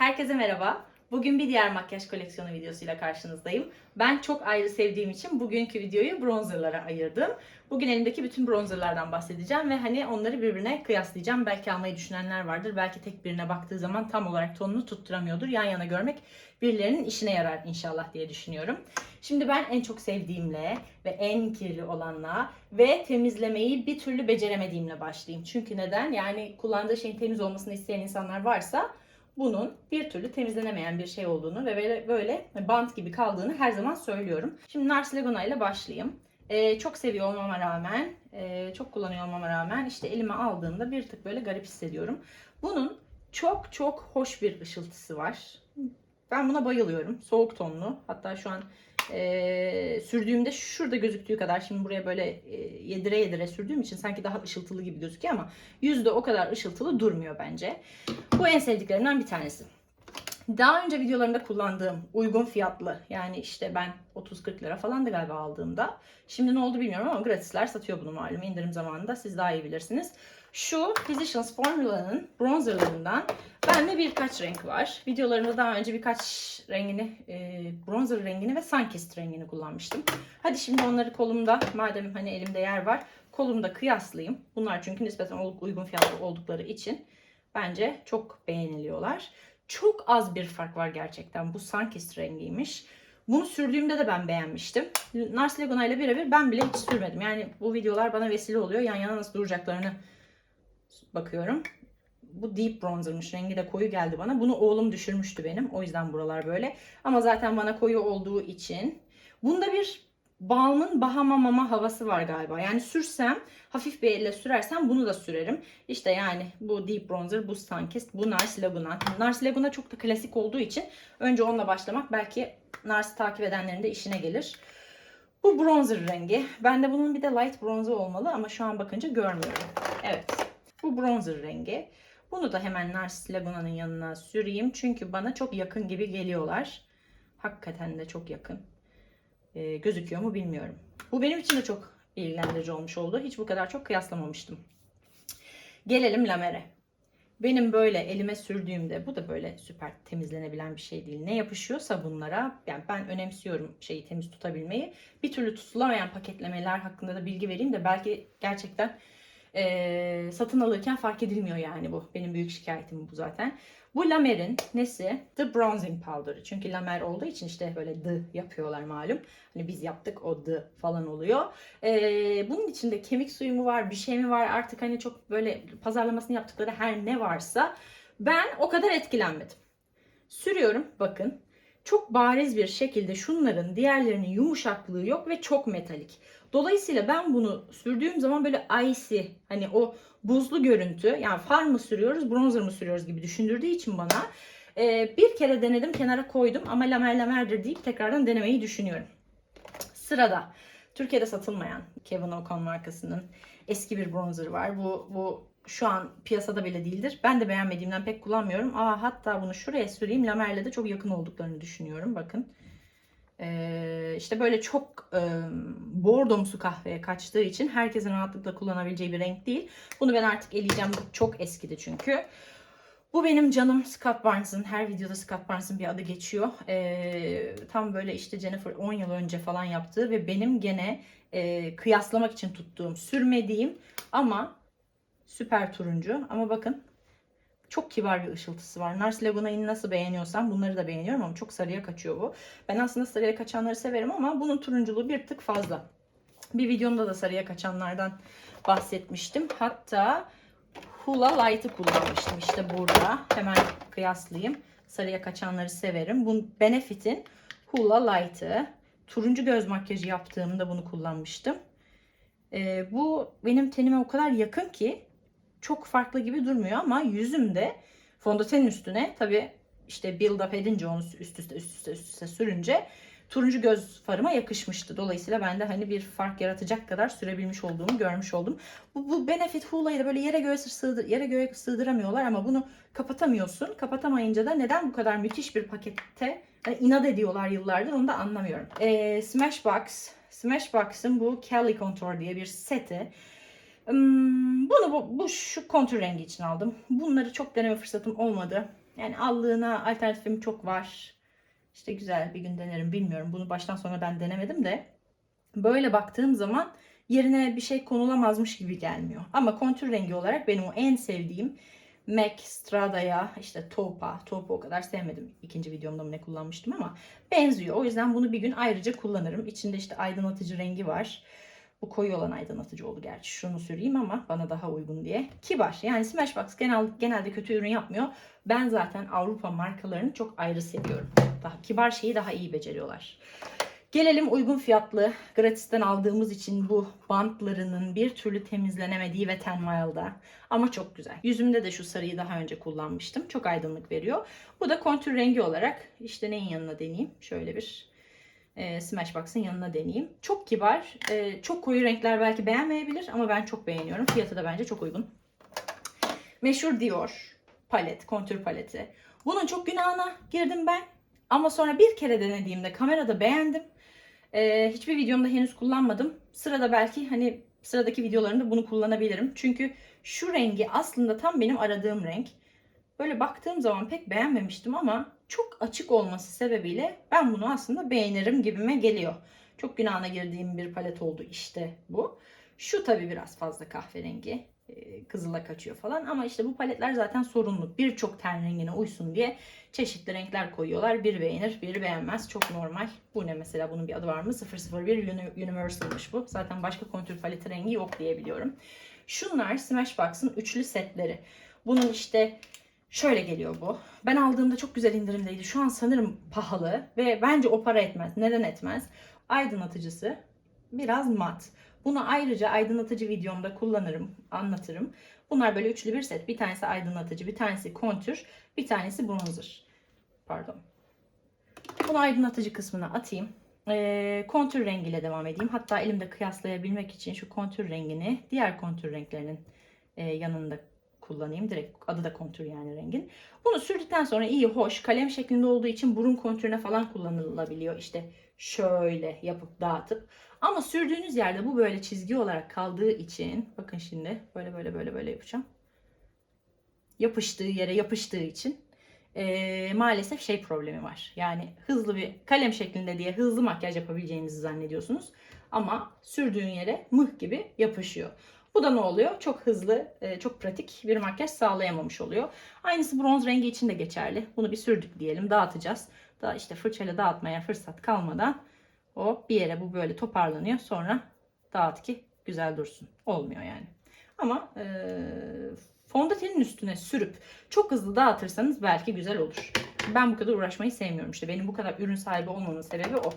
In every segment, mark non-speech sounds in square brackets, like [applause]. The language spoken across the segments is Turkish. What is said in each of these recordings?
Herkese merhaba. Bugün bir diğer makyaj koleksiyonu videosuyla karşınızdayım. Ben çok ayrı sevdiğim için bugünkü videoyu bronzerlara ayırdım. Bugün elimdeki bütün bronzerlardan bahsedeceğim ve hani onları birbirine kıyaslayacağım. Belki almayı düşünenler vardır. Belki tek birine baktığı zaman tam olarak tonunu tutturamıyordur. Yan yana görmek birilerinin işine yarar inşallah diye düşünüyorum. Şimdi ben en çok sevdiğimle ve en kirli olanla ve temizlemeyi bir türlü beceremediğimle başlayayım. Çünkü neden? Yani kullandığı şeyin temiz olmasını isteyen insanlar varsa bunun bir türlü temizlenemeyen bir şey olduğunu ve böyle, böyle bant gibi kaldığını her zaman söylüyorum. Şimdi Nars Laguna ile başlayayım. Ee, çok seviyor olmama rağmen, e, çok kullanıyor olmama rağmen işte elime aldığımda bir tık böyle garip hissediyorum. Bunun çok çok hoş bir ışıltısı var. Ben buna bayılıyorum. Soğuk tonlu. Hatta şu an e, sürdüğümde şurada gözüktüğü kadar şimdi buraya böyle e, yedire yedire sürdüğüm için sanki daha ışıltılı gibi gözüküyor ama yüzde o kadar ışıltılı durmuyor bence. Bu en sevdiklerimden bir tanesi. Daha önce videolarımda kullandığım uygun fiyatlı yani işte ben 30-40 lira falan da galiba aldığımda. Şimdi ne oldu bilmiyorum ama gratisler satıyor bunu malum indirim zamanında siz daha iyi bilirsiniz. Şu Physicians Formula'nın bronzerlarından bende birkaç renk var. Videolarımda daha önce birkaç rengini, e, bronzer rengini ve Sunkist rengini kullanmıştım. Hadi şimdi onları kolumda madem hani elimde yer var kolumda kıyaslayayım. Bunlar çünkü nispeten uygun fiyatlı oldukları için bence çok beğeniliyorlar. Çok az bir fark var gerçekten. Bu Sunkist rengiymiş. Bunu sürdüğümde de ben beğenmiştim. Nars Laguna ile birebir ben bile hiç sürmedim. Yani bu videolar bana vesile oluyor. Yan yana nasıl duracaklarını bakıyorum. Bu deep bronzermış. Rengi de koyu geldi bana. Bunu oğlum düşürmüştü benim. O yüzden buralar böyle. Ama zaten bana koyu olduğu için. Bunda bir balmın bahamamama havası var galiba. Yani sürsem hafif bir elle sürersem bunu da sürerim. İşte yani bu deep bronzer, bu Sunkist, bu Nars Laguna. Nars Laguna çok da klasik olduğu için önce onunla başlamak belki Nars'ı takip edenlerin de işine gelir. Bu bronzer rengi. Bende bunun bir de light bronzer olmalı ama şu an bakınca görmüyorum. Evet. Bu bronzer rengi. Bunu da hemen Nars Laguna'nın yanına süreyim. Çünkü bana çok yakın gibi geliyorlar. Hakikaten de çok yakın. Ee, gözüküyor mu bilmiyorum. Bu benim için de çok ilgilendirici olmuş oldu. Hiç bu kadar çok kıyaslamamıştım. Gelelim Lamer'e. Benim böyle elime sürdüğümde bu da böyle süper temizlenebilen bir şey değil. Ne yapışıyorsa bunlara yani ben önemsiyorum şeyi temiz tutabilmeyi. Bir türlü tutulamayan paketlemeler hakkında da bilgi vereyim de belki gerçekten e, satın alırken fark edilmiyor yani bu. Benim büyük şikayetim bu zaten. Bu Lamer'in nesi? The Bronzing Powder'ı. Çünkü Lamer olduğu için işte böyle the yapıyorlar malum. Hani biz yaptık o the falan oluyor. Ee, bunun içinde kemik suyu mu var, bir şey mi var artık hani çok böyle pazarlamasını yaptıkları her ne varsa ben o kadar etkilenmedim. Sürüyorum bakın. Çok bariz bir şekilde şunların diğerlerinin yumuşaklığı yok ve çok metalik. Dolayısıyla ben bunu sürdüğüm zaman böyle icy hani o buzlu görüntü yani far mı sürüyoruz bronzer mı sürüyoruz gibi düşündürdüğü için bana e, bir kere denedim kenara koydum ama lamer lamerdir deyip tekrardan denemeyi düşünüyorum. Sırada Türkiye'de satılmayan Kevin O'Connor markasının eski bir bronzer var. Bu, bu şu an piyasada bile değildir. Ben de beğenmediğimden pek kullanmıyorum. Aa, hatta bunu şuraya süreyim. Lamer'le de çok yakın olduklarını düşünüyorum. Bakın. Ee, işte böyle çok e, bordomsu kahveye kaçtığı için herkesin rahatlıkla kullanabileceği bir renk değil. Bunu ben artık eleyeceğim. Çok eskidi çünkü. Bu benim canım Scott Barnes'ın. Her videoda Scott Barnes'ın bir adı geçiyor. Ee, tam böyle işte Jennifer 10 yıl önce falan yaptığı ve benim gene e, kıyaslamak için tuttuğum, sürmediğim ama süper turuncu. Ama bakın çok kibar bir ışıltısı var. Nars Laguna'yı nasıl beğeniyorsam bunları da beğeniyorum ama çok sarıya kaçıyor bu. Ben aslında sarıya kaçanları severim ama bunun turunculuğu bir tık fazla. Bir videomda da sarıya kaçanlardan bahsetmiştim. Hatta Hula Light'ı kullanmıştım işte burada. Hemen kıyaslayayım. Sarıya kaçanları severim. Bu Benefit'in Hula Light'ı. Turuncu göz makyajı yaptığımda bunu kullanmıştım. Ee, bu benim tenime o kadar yakın ki çok farklı gibi durmuyor ama yüzümde fondötenin üstüne tabi işte build up edince onu üst üste üst üste üst üste sürünce turuncu göz farıma yakışmıştı. Dolayısıyla ben de hani bir fark yaratacak kadar sürebilmiş olduğumu görmüş oldum. Bu, bu Benefit Hula'yı da böyle yere göğe sığdır, yere göğe sığdıramıyorlar ama bunu kapatamıyorsun. Kapatamayınca da neden bu kadar müthiş bir pakette hani inat ediyorlar yıllardır onu da anlamıyorum. Ee, Smashbox Smashbox'ın bu Kelly Contour diye bir seti. Hmm, Bunu bu, bu şu kontür rengi için aldım. Bunları çok deneme fırsatım olmadı. Yani allığına alternatifim çok var. İşte güzel bir gün denerim bilmiyorum. Bunu baştan sona ben denemedim de. Böyle baktığım zaman yerine bir şey konulamazmış gibi gelmiyor. Ama kontür rengi olarak benim o en sevdiğim MAC Strada'ya işte Taupe'a. Taupe'u o kadar sevmedim. İkinci videomda mı ne kullanmıştım ama benziyor. O yüzden bunu bir gün ayrıca kullanırım. İçinde işte aydınlatıcı rengi var. Bu koyu olan aydınlatıcı oldu gerçi. Şunu süreyim ama bana daha uygun diye. Kibar. Yani Smashbox genel, genelde kötü ürün yapmıyor. Ben zaten Avrupa markalarını çok ayrı seviyorum. Daha kibar şeyi daha iyi beceriyorlar. Gelelim uygun fiyatlı, gratisten aldığımız için bu bantlarının bir türlü temizlenemediği ve Ten Mile'da. Ama çok güzel. Yüzümde de şu sarıyı daha önce kullanmıştım. Çok aydınlık veriyor. Bu da kontür rengi olarak işte neyin yanına deneyeyim? Şöyle bir e, Smashbox'ın yanına deneyeyim. Çok kibar. E, çok koyu renkler belki beğenmeyebilir ama ben çok beğeniyorum. Fiyatı da bence çok uygun. Meşhur Dior palet, kontür paleti. Bunun çok günahına girdim ben. Ama sonra bir kere denediğimde kamerada beğendim. Ee, hiçbir videomda henüz kullanmadım. Sırada belki hani sıradaki videolarımda bunu kullanabilirim. Çünkü şu rengi aslında tam benim aradığım renk. Böyle baktığım zaman pek beğenmemiştim ama çok açık olması sebebiyle ben bunu aslında beğenirim gibime geliyor. Çok günahına girdiğim bir palet oldu işte bu. Şu tabii biraz fazla kahverengi. e, Kızıla kaçıyor falan ama işte bu paletler zaten sorunlu. Birçok ten rengine uysun diye çeşitli renkler koyuyorlar. Biri beğenir, biri beğenmez. Çok normal. Bu ne mesela? Bunun bir adı var mı? 001 Uni- Universal'mış bu. Zaten başka kontür paleti rengi yok diye biliyorum. Şunlar Smashbox'ın üçlü setleri. Bunun işte şöyle geliyor bu. Ben aldığımda çok güzel indirimdeydi. Şu an sanırım pahalı ve bence o para etmez. Neden etmez? Aydınlatıcısı biraz mat. Bunu ayrıca aydınlatıcı videomda kullanırım, anlatırım. Bunlar böyle üçlü bir set. Bir tanesi aydınlatıcı, bir tanesi kontür, bir tanesi bronzer. Pardon. Bunu aydınlatıcı kısmına atayım. Ee, kontür rengiyle devam edeyim. Hatta elimde kıyaslayabilmek için şu kontür rengini diğer kontür renklerinin e, yanında kullanayım. Direkt adı da kontür yani rengin. Bunu sürdükten sonra iyi hoş kalem şeklinde olduğu için burun kontürüne falan kullanılabiliyor. İşte şöyle yapıp dağıtıp. Ama sürdüğünüz yerde bu böyle çizgi olarak kaldığı için bakın şimdi böyle böyle böyle böyle yapacağım. Yapıştığı yere yapıştığı için eee, maalesef şey problemi var. Yani hızlı bir kalem şeklinde diye hızlı makyaj yapabileceğinizi zannediyorsunuz. Ama sürdüğün yere mıh gibi yapışıyor. Bu da ne oluyor? Çok hızlı, e, çok pratik bir makyaj sağlayamamış oluyor. Aynısı bronz rengi için de geçerli. Bunu bir sürdük diyelim, dağıtacağız. Daha işte fırçayla dağıtmaya fırsat kalmadan o bir yere bu böyle toparlanıyor. Sonra dağıt ki güzel dursun. Olmuyor yani. Ama e, fondötenin üstüne sürüp çok hızlı dağıtırsanız belki güzel olur. Ben bu kadar uğraşmayı sevmiyorum işte. Benim bu kadar ürün sahibi olmamın sebebi o.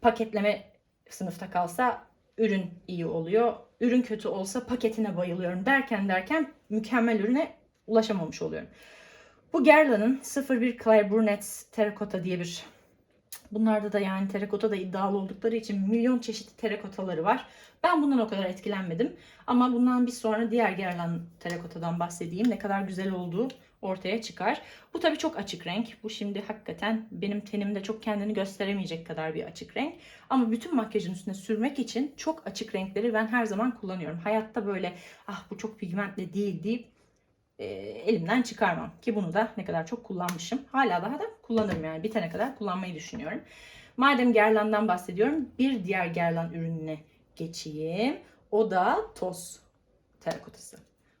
Paketleme sınıfta kalsa ürün iyi oluyor. Ürün kötü olsa paketine bayılıyorum derken derken mükemmel ürüne ulaşamamış oluyorum. Bu Guerlain'ın 01 Claire Burnett Terracotta diye bir Bunlarda da yani terakota da iddialı oldukları için milyon çeşitli terakotaları var. Ben bundan o kadar etkilenmedim. Ama bundan bir sonra diğer Guerlain terakotadan bahsedeyim. Ne kadar güzel olduğu ortaya çıkar. Bu tabii çok açık renk. Bu şimdi hakikaten benim tenimde çok kendini gösteremeyecek kadar bir açık renk. Ama bütün makyajın üstüne sürmek için çok açık renkleri ben her zaman kullanıyorum. Hayatta böyle ah bu çok pigmentli değil deyip e, elimden çıkarmam. Ki bunu da ne kadar çok kullanmışım. Hala daha da kullanırım yani bitene kadar kullanmayı düşünüyorum. Madem Guerlain'dan bahsediyorum bir diğer Guerlain ürününe geçeyim. O da toz terakotası.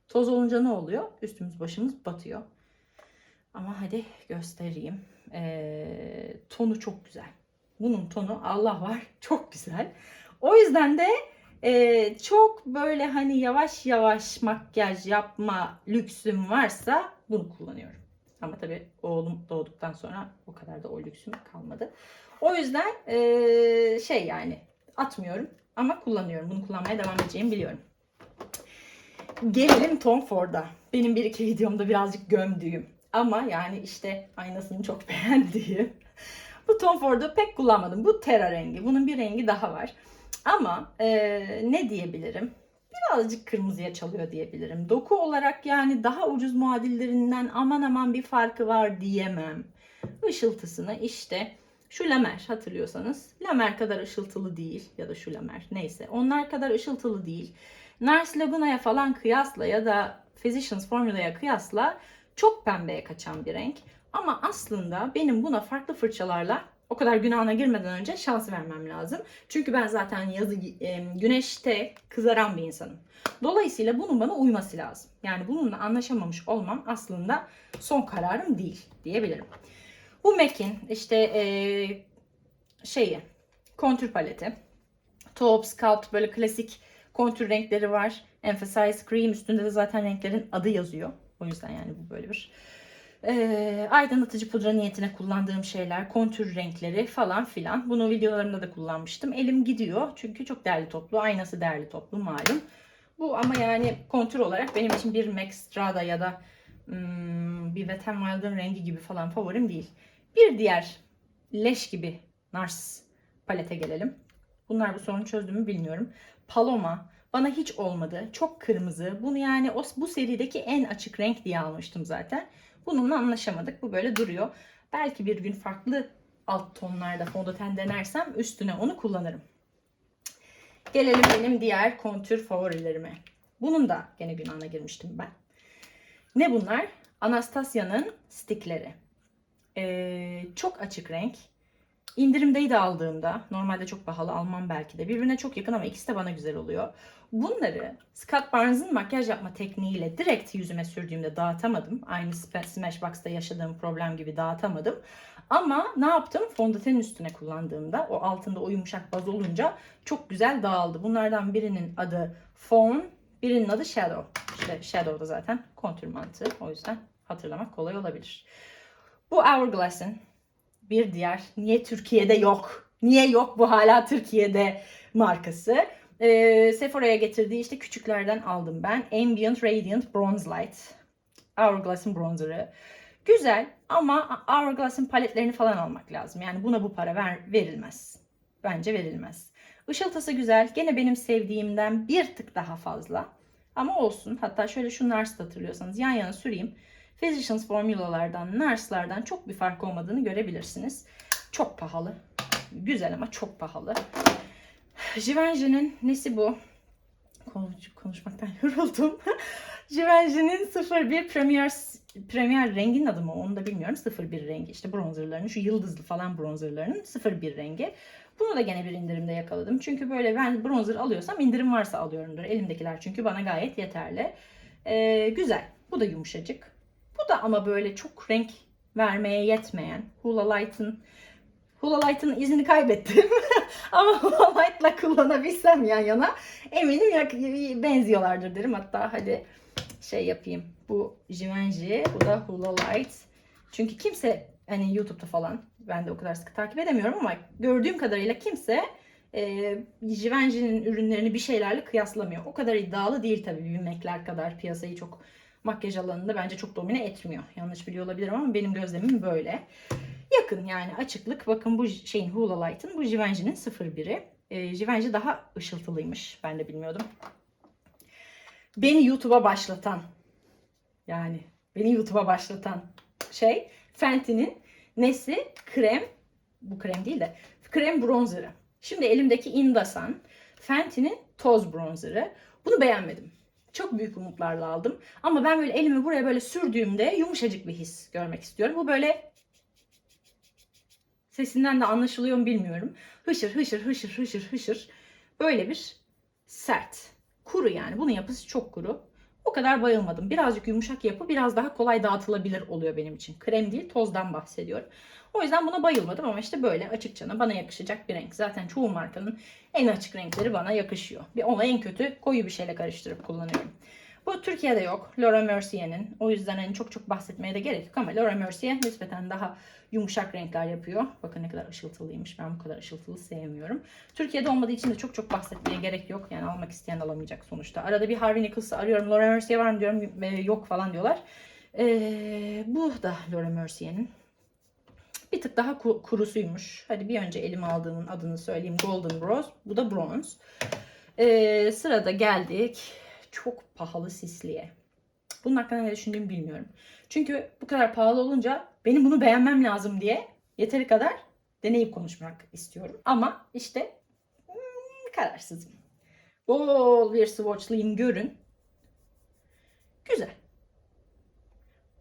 Toz olunca ne oluyor? Üstümüz başımız batıyor. Ama hadi göstereyim. Ee, tonu çok güzel. Bunun tonu Allah var [laughs] çok güzel. O yüzden de ee, çok böyle hani yavaş yavaş makyaj yapma lüksüm varsa bunu kullanıyorum. Ama tabii oğlum doğduktan sonra o kadar da o lüksüm kalmadı. O yüzden ee, şey yani atmıyorum ama kullanıyorum. Bunu kullanmaya devam edeceğimi biliyorum. Gelelim Tom Ford'a. Benim bir iki videomda birazcık gömdüğüm ama yani işte aynasını çok [laughs] beğendiğim. Bu Tom Ford'u pek kullanmadım. Bu Terra rengi. Bunun bir rengi daha var. Ama e, ne diyebilirim? Birazcık kırmızıya çalıyor diyebilirim. Doku olarak yani daha ucuz muadillerinden aman aman bir farkı var diyemem. Işıltısını işte şu lamer hatırlıyorsanız lamer kadar ışıltılı değil ya da şu lamer neyse onlar kadar ışıltılı değil. Nars Laguna'ya falan kıyasla ya da Physicians Formula'ya kıyasla Çok pembeye kaçan bir renk. Ama aslında benim buna farklı fırçalarla o kadar günahına girmeden önce şans vermem lazım. Çünkü ben zaten yazı e, güneşte kızaran bir insanım. Dolayısıyla bunun bana uyması lazım. Yani bununla anlaşamamış olmam aslında son kararım değil diyebilirim. Bu MAC'in işte e, şeyi kontür paleti. Taupe, Sculpt böyle klasik kontür renkleri var. Emphasize Cream üstünde de zaten renklerin adı yazıyor. O yüzden yani bu böyle bir e, aydınlatıcı pudra niyetine kullandığım şeyler, kontür renkleri falan filan. Bunu videolarımda da kullanmıştım. Elim gidiyor çünkü çok değerli toplu. Aynası değerli toplu malum. Bu ama yani kontür olarak benim için bir Max Strada ya da hmm, bir Wet n Wild'ın rengi gibi falan favorim değil. Bir diğer leş gibi Nars palete gelelim. Bunlar bu sorunu çözdü mü bilmiyorum. Paloma bana hiç olmadı. Çok kırmızı. Bunu yani o, bu serideki en açık renk diye almıştım zaten. Bununla anlaşamadık. Bu böyle duruyor. Belki bir gün farklı alt tonlarda fondöten denersem üstüne onu kullanırım. Gelelim benim diğer kontür favorilerime. Bunun da gene günahına girmiştim ben. Ne bunlar? Anastasia'nın stickleri. Ee, çok açık renk. İndirimdeydi aldığımda. Normalde çok pahalı almam belki de. Birbirine çok yakın ama ikisi de bana güzel oluyor. Bunları Scott Barnes'ın makyaj yapma tekniğiyle direkt yüzüme sürdüğümde dağıtamadım. Aynı Smashbox'ta yaşadığım problem gibi dağıtamadım. Ama ne yaptım? Fondötenin üstüne kullandığımda o altında o yumuşak baz olunca çok güzel dağıldı. Bunlardan birinin adı Fawn, birinin adı Shadow. İşte Shadow da zaten kontür mantığı. O yüzden hatırlamak kolay olabilir. Bu Hourglass'ın bir diğer niye Türkiye'de yok? Niye yok bu hala Türkiye'de markası? Ee, Sephora'ya getirdiği işte küçüklerden aldım ben. Ambient Radiant Bronze Light. Hourglass'ın bronzerı. Güzel ama Hourglass'ın paletlerini falan almak lazım. Yani buna bu para ver, verilmez. Bence verilmez. Işıltısı güzel. Gene benim sevdiğimden bir tık daha fazla. Ama olsun. Hatta şöyle şu Nars hatırlıyorsanız yan yana süreyim. Physicians formülalardan, Nars'lardan çok bir fark olmadığını görebilirsiniz. Çok pahalı. Güzel ama çok pahalı. Givenchy'nin nesi bu? Konuş, konuşmaktan yoruldum. [laughs] Givenchy'nin 01 Premier Premier rengin adı mı onu da bilmiyorum. 01 rengi işte bronzerlarının şu yıldızlı falan bronzerlarının 01 rengi. Bunu da gene bir indirimde yakaladım. Çünkü böyle ben bronzer alıyorsam indirim varsa alıyorumdur. Elimdekiler çünkü bana gayet yeterli. Ee, güzel. Bu da yumuşacık. Bu da ama böyle çok renk vermeye yetmeyen Hula Light'ın Hula Light'ın izini kaybettim. [laughs] ama Hula Light'la kullanabilsem yan yana eminim ya, benziyorlardır derim. Hatta hadi şey yapayım. Bu Givenchy, bu da Hula Light. Çünkü kimse hani YouTube'da falan ben de o kadar sıkı takip edemiyorum ama gördüğüm kadarıyla kimse e, Givenchy'nin ürünlerini bir şeylerle kıyaslamıyor. O kadar iddialı değil tabii bilmekler kadar piyasayı çok makyaj alanında bence çok domine etmiyor. Yanlış biliyor olabilirim ama benim gözlemim böyle. Yakın yani açıklık. Bakın bu şeyin Hula Light'ın bu Givenchy'nin 01'i. E, Givenchy daha ışıltılıymış. Ben de bilmiyordum. Beni YouTube'a başlatan yani beni YouTube'a başlatan şey Fenty'nin nesi? Krem. Bu krem değil de krem bronzerı. Şimdi elimdeki Indasan Fenty'nin toz bronzerı. Bunu beğenmedim. Çok büyük umutlarla aldım. Ama ben böyle elimi buraya böyle sürdüğümde yumuşacık bir his görmek istiyorum. Bu böyle sesinden de anlaşılıyor mu bilmiyorum. Hışır hışır hışır hışır hışır. Böyle bir sert. Kuru yani. Bunun yapısı çok kuru. O kadar bayılmadım. Birazcık yumuşak yapı biraz daha kolay dağıtılabilir oluyor benim için. Krem değil tozdan bahsediyorum. O yüzden buna bayılmadım ama işte böyle açıkçana bana yakışacak bir renk. Zaten çoğu markanın en açık renkleri bana yakışıyor. Ona en kötü koyu bir şeyle karıştırıp kullanıyorum. Bu Türkiye'de yok. Laura Mercier'in. O yüzden hani çok çok bahsetmeye de gerek yok ama Laura Mercier nispeten daha yumuşak renkler yapıyor. Bakın ne kadar ışıltılıymış. Ben bu kadar ışıltılı sevmiyorum. Türkiye'de olmadığı için de çok çok bahsetmeye gerek yok. Yani almak isteyen alamayacak sonuçta. Arada bir Harvey Nichols'ı arıyorum. Laura Mercier var mı diyorum. Ve yok falan diyorlar. Ee, bu da Laura Mercier'in. Bir tık daha kurusuymuş. Hadi bir önce elime aldığımın adını söyleyeyim. Golden Rose. Bu da bronze. Ee, sırada geldik çok pahalı sisliye. Bunun hakkında ne düşündüğümü bilmiyorum. Çünkü bu kadar pahalı olunca benim bunu beğenmem lazım diye yeteri kadar deneyip konuşmak istiyorum. Ama işte hmm, kararsızım. Bol bir swatchlayayım görün. Güzel.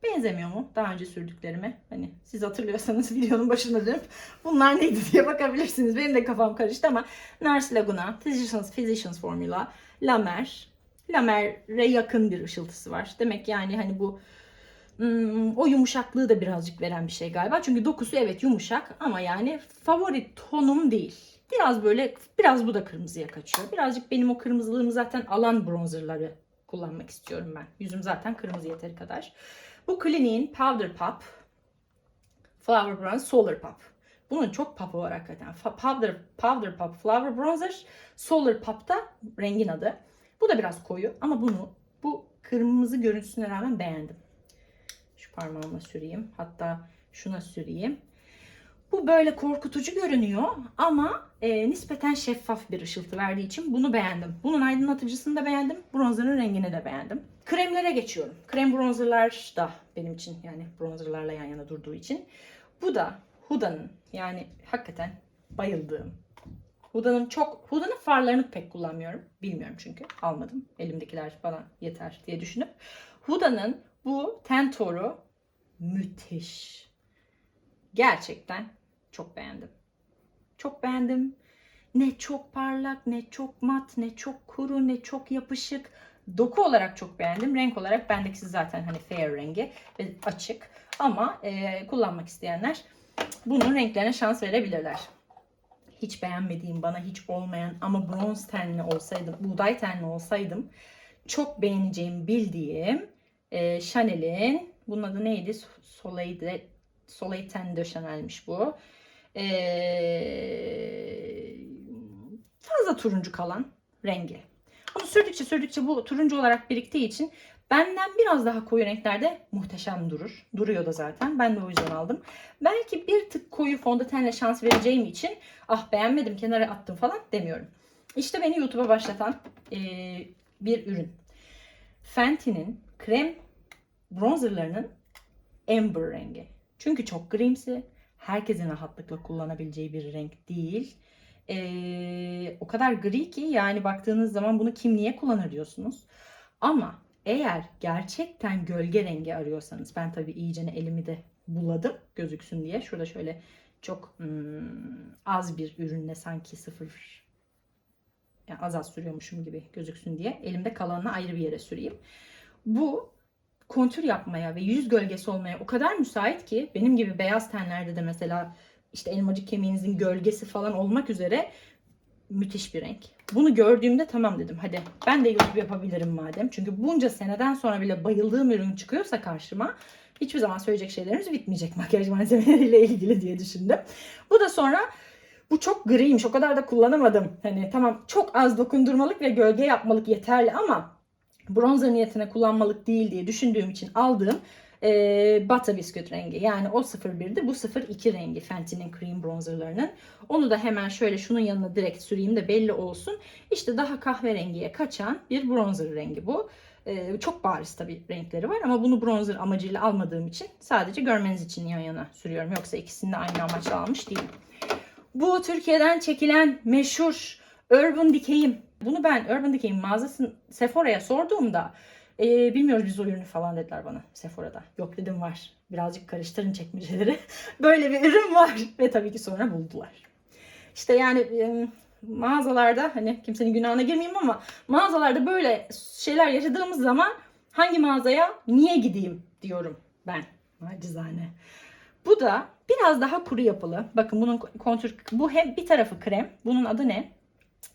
Benzemiyor mu daha önce sürdüklerime? Hani siz hatırlıyorsanız [laughs] videonun başına dönüp bunlar neydi diye bakabilirsiniz. Benim de kafam karıştı ama Nars Laguna, Physicians, Physicians Formula, La Mer. La Mer'e yakın bir ışıltısı var. Demek yani hani bu hmm, o yumuşaklığı da birazcık veren bir şey galiba. Çünkü dokusu evet yumuşak ama yani favori tonum değil. Biraz böyle biraz bu da kırmızıya kaçıyor. Birazcık benim o kırmızılığımı zaten alan bronzerları kullanmak istiyorum ben. Yüzüm zaten kırmızı yeteri kadar. Bu Clinique'in Powder Pop Flower Bronze Solar Pop. Bunun çok popu var hakikaten. Powder, Powder Pop Flower Bronzer Solar Pop da rengin adı. Bu da biraz koyu ama bunu bu kırmızı görüntüsüne rağmen beğendim. Şu parmağıma süreyim. Hatta şuna süreyim. Bu böyle korkutucu görünüyor ama e, nispeten şeffaf bir ışıltı verdiği için bunu beğendim. Bunun aydınlatıcısını da beğendim. Bronzerın rengini de beğendim. Kremlere geçiyorum. Krem bronzerlar da benim için yani bronzerlarla yan yana durduğu için. Bu da Huda'nın yani hakikaten bayıldığım. Huda'nın çok Huda'nın farlarını pek kullanmıyorum. Bilmiyorum çünkü almadım. Elimdekiler bana yeter diye düşünüp Huda'nın bu Tentor'u müthiş. Gerçekten çok beğendim. Çok beğendim. Ne çok parlak, ne çok mat, ne çok kuru, ne çok yapışık. Doku olarak çok beğendim. Renk olarak bendekisi zaten hani fair rengi ve açık. Ama e, kullanmak isteyenler bunun renklerine şans verebilirler. Hiç beğenmediğim, bana hiç olmayan ama bronz tenli olsaydım, buğday tenli olsaydım çok beğeneceğim bildiğim e, Chanel'in bunun adı neydi? Soleil de Soleil Ten de Chanel'miş bu. Ee, fazla turuncu kalan rengi. Bunu sürdükçe sürdükçe bu turuncu olarak biriktiği için benden biraz daha koyu renklerde muhteşem durur. Duruyor da zaten. Ben de o yüzden aldım. Belki bir tık koyu fondötenle şans vereceğim için ah beğenmedim kenara attım falan demiyorum. İşte beni YouTube'a başlatan ee, bir ürün. Fenty'nin krem bronzerlarının amber rengi. Çünkü çok grimsi. Herkesin rahatlıkla kullanabileceği bir renk değil. Ee, o kadar gri ki yani baktığınız zaman bunu kim niye kullanır diyorsunuz. Ama eğer gerçekten gölge rengi arıyorsanız ben tabii iyicene elimi de buladım gözüksün diye. Şurada şöyle çok hmm, az bir ürünle sanki sıfır yani az az sürüyormuşum gibi gözüksün diye elimde kalanını ayrı bir yere süreyim. Bu kontür yapmaya ve yüz gölgesi olmaya o kadar müsait ki benim gibi beyaz tenlerde de mesela işte elmacık kemiğinizin gölgesi falan olmak üzere müthiş bir renk. Bunu gördüğümde tamam dedim hadi ben de YouTube yapabilirim madem. Çünkü bunca seneden sonra bile bayıldığım ürün çıkıyorsa karşıma hiçbir zaman söyleyecek şeylerimiz bitmeyecek [laughs] makyaj malzemeleriyle ilgili diye düşündüm. Bu da sonra bu çok griymiş o kadar da kullanamadım. Hani tamam çok az dokundurmalık ve gölge yapmalık yeterli ama bronzer niyetine kullanmalık değil diye düşündüğüm için aldığım e, Bata bisküt rengi. Yani o 01'di bu 02 rengi Fenty'nin cream bronzerlarının. Onu da hemen şöyle şunun yanına direkt süreyim de belli olsun. İşte daha kahverengiye kaçan bir bronzer rengi bu. E, çok bariz tabii renkleri var ama bunu bronzer amacıyla almadığım için sadece görmeniz için yan yana sürüyorum. Yoksa ikisini de aynı amaçla almış değilim. Bu Türkiye'den çekilen meşhur Urban Decay'im. Bunu ben Urban Decay'in mağazasını Sephora'ya sorduğumda e, bilmiyoruz biz o ürünü falan dediler bana Sephora'da. Yok dedim var. Birazcık karıştırın çekmeceleri. [laughs] Böyle bir ürün var. Ve tabii ki sonra buldular. İşte yani e, mağazalarda hani kimsenin günahına girmeyeyim ama mağazalarda böyle şeyler yaşadığımız zaman hangi mağazaya niye gideyim diyorum ben. Acizane. Bu da biraz daha kuru yapılı. Bakın bunun kontür bu hem bir tarafı krem. Bunun adı ne?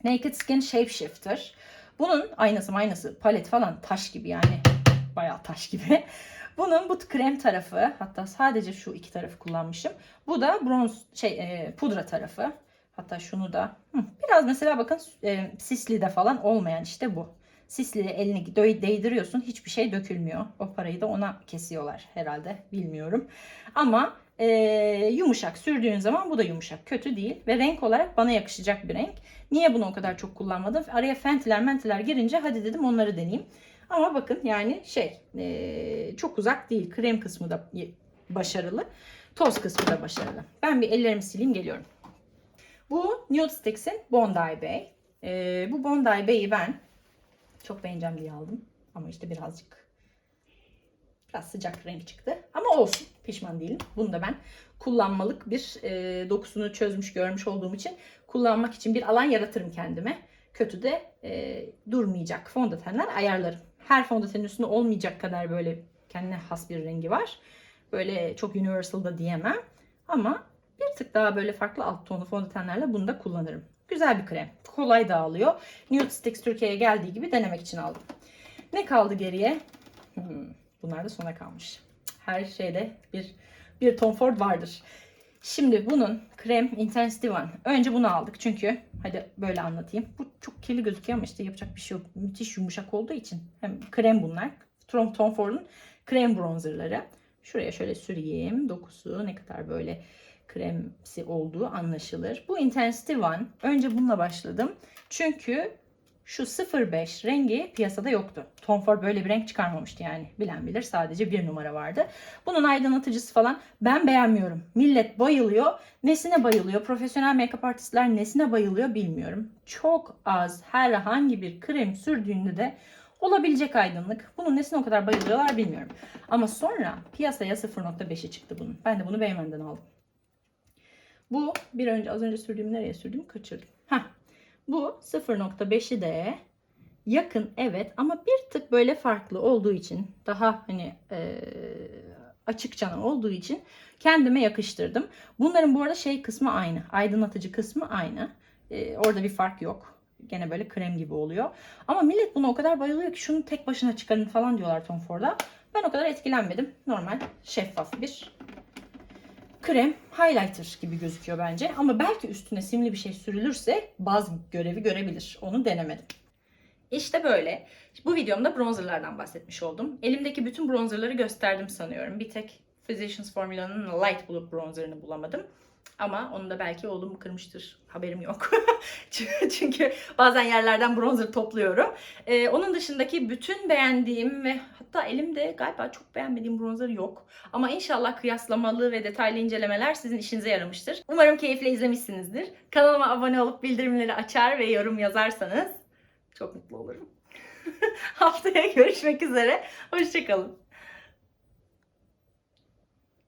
Naked Skin Shape Shifter. Bunun aynası aynası palet falan taş gibi yani bayağı taş gibi. [laughs] Bunun bu krem tarafı hatta sadece şu iki tarafı kullanmışım. Bu da bronz şey e, pudra tarafı. Hatta şunu da biraz mesela bakın e, Sisli'de falan olmayan işte bu. Sisli'de elini değdiriyorsun hiçbir şey dökülmüyor. O parayı da ona kesiyorlar herhalde bilmiyorum. Ama e, yumuşak sürdüğün zaman bu da yumuşak. Kötü değil ve renk olarak bana yakışacak bir renk. Niye bunu o kadar çok kullanmadım? Araya fentiler mentiler girince hadi dedim onları deneyeyim. Ama bakın yani şey e, çok uzak değil. Krem kısmı da başarılı. Toz kısmı da başarılı. Ben bir ellerimi sileyim geliyorum. Bu Nude Sticks'in Bondi Bay. E, bu Bondi Bay'i ben çok beğeneceğim diye aldım. Ama işte birazcık Biraz sıcak renk çıktı. Ama olsun. Pişman değilim. Bunu da ben kullanmalık bir e, dokusunu çözmüş görmüş olduğum için kullanmak için bir alan yaratırım kendime. Kötü de e, durmayacak fondötenler ayarlarım. Her fondötenin üstünde olmayacak kadar böyle kendine has bir rengi var. Böyle çok universal da diyemem. Ama bir tık daha böyle farklı alt tonlu fondötenlerle bunu da kullanırım. Güzel bir krem. Kolay dağılıyor. Nude Sticks Türkiye'ye geldiği gibi denemek için aldım. Ne kaldı geriye? Hmm, bunlar da sona kalmış. Her şeyde bir bir Tom Ford vardır. Şimdi bunun krem Intensity One. Önce bunu aldık çünkü hadi böyle anlatayım. Bu çok kirli gözüküyor ama işte yapacak bir şey yok. Müthiş yumuşak olduğu için. Hem krem bunlar. Tom, Tom Ford'un krem bronzerları. Şuraya şöyle süreyim. Dokusu ne kadar böyle kremsi olduğu anlaşılır. Bu Intensity One. Önce bununla başladım. Çünkü şu 05 rengi piyasada yoktu. Tom Ford böyle bir renk çıkarmamıştı yani. Bilen bilir sadece bir numara vardı. Bunun aydınlatıcısı falan ben beğenmiyorum. Millet bayılıyor. Nesine bayılıyor? Profesyonel make-up artistler nesine bayılıyor bilmiyorum. Çok az herhangi bir krem sürdüğünde de olabilecek aydınlık. Bunun nesine o kadar bayılıyorlar bilmiyorum. Ama sonra piyasaya 0.5'i çıktı bunun. Ben de bunu Beymen'den aldım. Bu bir önce az önce sürdüğüm nereye sürdüm kaçırdım. Heh. Bu 0.5'i de yakın evet ama bir tık böyle farklı olduğu için daha hani e, açık cana olduğu için kendime yakıştırdım. Bunların bu arada şey kısmı aynı. Aydınlatıcı kısmı aynı. E, orada bir fark yok. Gene böyle krem gibi oluyor. Ama millet buna o kadar bayılıyor ki şunu tek başına çıkarın falan diyorlar Tom Ford'a. Ben o kadar etkilenmedim. Normal şeffaf bir krem highlighter gibi gözüküyor bence. Ama belki üstüne simli bir şey sürülürse baz görevi görebilir. Onu denemedim. İşte böyle. Bu videomda bronzerlardan bahsetmiş oldum. Elimdeki bütün bronzerları gösterdim sanıyorum. Bir tek Physicians Formula'nın Light Blue bronzerını bulamadım. Ama onu da belki oğlum kırmıştır. Haberim yok. [laughs] Çünkü bazen yerlerden bronzer topluyorum. Ee, onun dışındaki bütün beğendiğim ve hatta elimde galiba çok beğenmediğim bronzer yok. Ama inşallah kıyaslamalı ve detaylı incelemeler sizin işinize yaramıştır. Umarım keyifle izlemişsinizdir. Kanalıma abone olup bildirimleri açar ve yorum yazarsanız çok mutlu olurum. [laughs] Haftaya görüşmek üzere. Hoşçakalın.